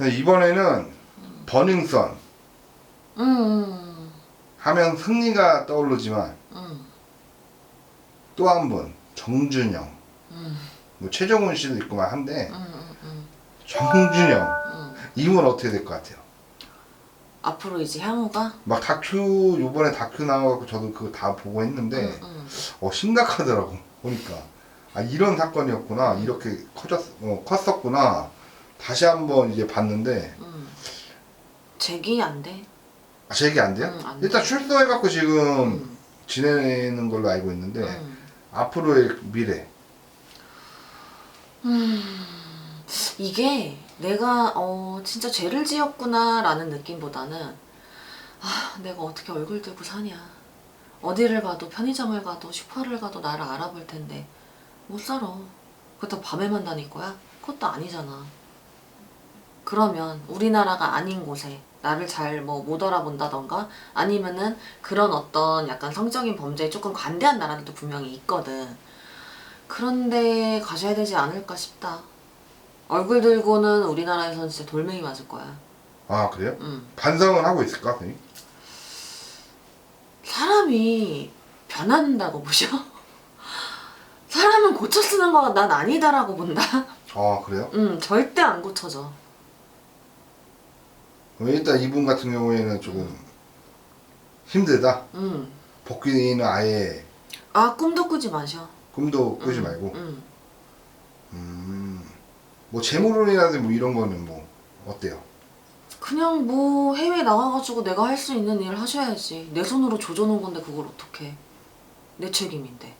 이번에는 버닝썬 음, 하면 승리가 떠오르지만 음, 또 한 분 정준영. 음, 뭐 최정훈 씨도 있고만 한데 음, 음, 음, 정준영. 음. 이분 어떻게 될 것 같아요? 앞으로 이제 향후가? 막 다큐 요번에 다큐 나와갖고 저도 그거 다 보고 했는데 음, 음. 어 심각하더라고 보니까. 아 이런 사건이었구나. 이렇게 커졌 어, 컸었구나 다시 한번 이제 봤는데 음. 제기 안 돼. 아, 제 얘기 안 돼요? 음, 안 돼. 일단 출소해갖고 지금 음, 지내는 걸로 알고 있는데 음. 앞으로의 미래 이게 내가 어 진짜 죄를 지었구나라는 느낌보다는 아 내가 어떻게 얼굴 들고 사냐 어디를 가도 편의점을 가도 슈퍼를 가도 나를 알아볼 텐데 못 살아 그것도 밤에만 다닐 거야? 그것도 아니잖아 그러면 우리나라가 아닌 곳에 나를 잘 뭐 못 알아본다던가 아니면은 그런 어떤 약간 성적인 범죄에 조금 관대한 나라들도 분명히 있거든 그런데 가셔야 되지 않을까 싶다 얼굴 들고는 우리나라에서는 진짜 돌멩이 맞을 거야. 아 그래요? 음. 반성은 하고 있을까? 선생님? 사람이 변한다고 보셔? 사람은 고쳐 쓰는 거가 난 아니다라고 본다. 아 그래요? 음, 절대 안 고쳐져. 일단 이분 같은 경우에는 조금 힘들다 음. 복귀는 아예 아, 꿈도 꾸지 마셔. 꿈도 꾸지 음, 말고 음. 음, 뭐 재물운이라든지 뭐 이런 거는 뭐 어때요? 그냥 뭐 해외 나가가지고 내가 할 수 있는 일을 하셔야지. 내 손으로 조져놓은 건데 그걸 어떡해. 내 책임인데.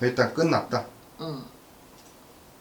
일단 끝났다 응.